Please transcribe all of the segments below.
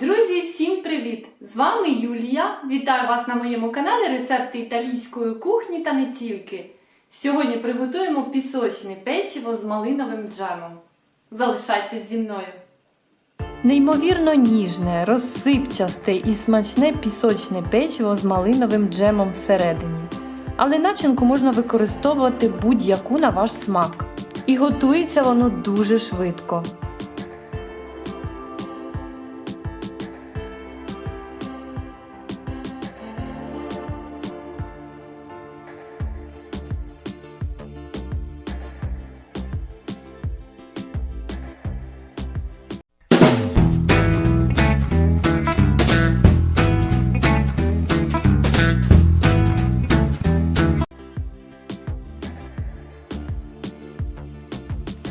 Друзі, всім привіт! З вами Юлія. Вітаю вас на моєму каналі Рецепти італійської кухні та не тільки. Сьогодні приготуємо пісочне печиво з малиновим джемом. Залишайтесь зі мною. Неймовірно ніжне, розсипчасте і смачне пісочне печиво з малиновим джемом всередині. Але начинку можна використовувати будь-яку на ваш смак. І готується воно дуже швидко.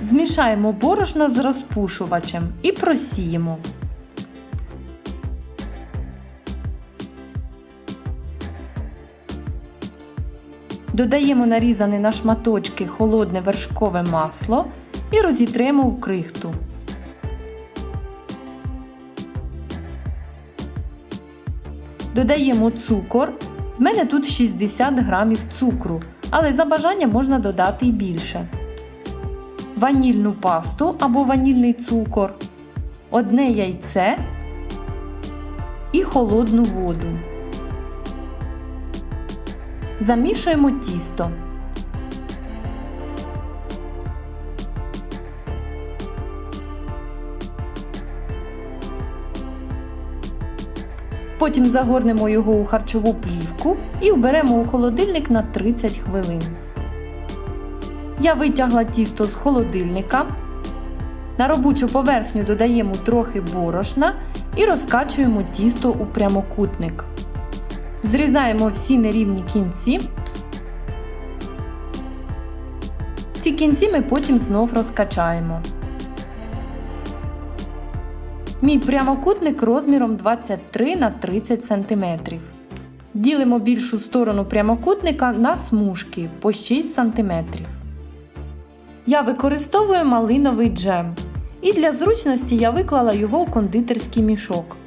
Змішаємо борошно з розпушувачем і просіємо. Додаємо нарізане на шматочки холодне вершкове масло і розітремо у крихту. Додаємо цукор. В мене тут 60 грамів цукру, але за бажанням можна додати і більше ванільну пасту або ванільний цукор, одне яйце і холодну воду. Замішуємо тісто. Потім загорнемо його у харчову плівку і вберемо у холодильник на 30 хвилин. Я витягла тісто з холодильника. На робочу поверхню додаємо трохи борошна і розкачуємо тісто у прямокутник. Зрізаємо всі нерівні кінці. Ці кінці ми потім знов розкачаємо. Мій прямокутник розміром 23 на 30 см. Ділимо більшу сторону прямокутника на смужки по 6 см. Я використовую малиновий джем. І для зручності я виклала його у кондитерський мішок.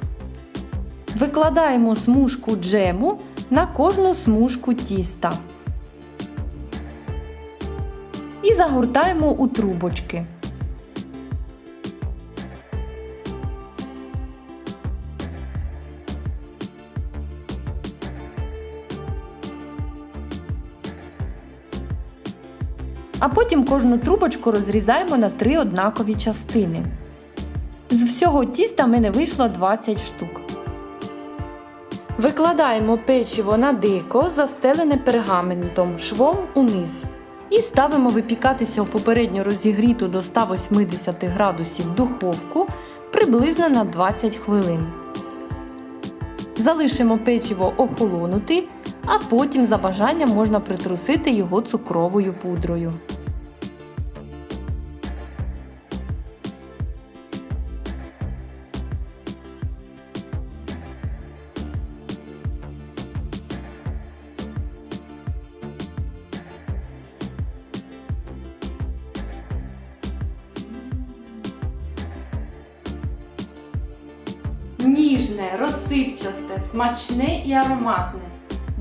Викладаємо смужку джему на кожну смужку тіста. І загортаємо у трубочки. А потім кожну трубочку розрізаємо на три однакові частини. З всього тіста в мене вийшло 20 штук. Викладаємо печиво на дико, застелене пергаментом швом униз. І ставимо випікатися у попередньо розігріту до 180 градусів духовку приблизно на 20 хвилин. Залишимо печиво охолонути, а потім за бажанням можна притрусити його цукровою пудрою. Ніжне, розсипчасте, смачне і ароматне.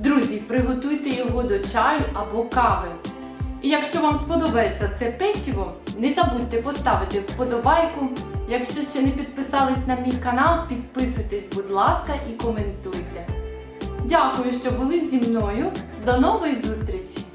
Друзі, приготуйте його до чаю або кави. І якщо вам сподобається це печиво, не забудьте поставити вподобайку. Якщо ще не підписались на мій канал, підписуйтесь, будь ласка, і коментуйте. Дякую, що були зі мною. До нової зустрічі!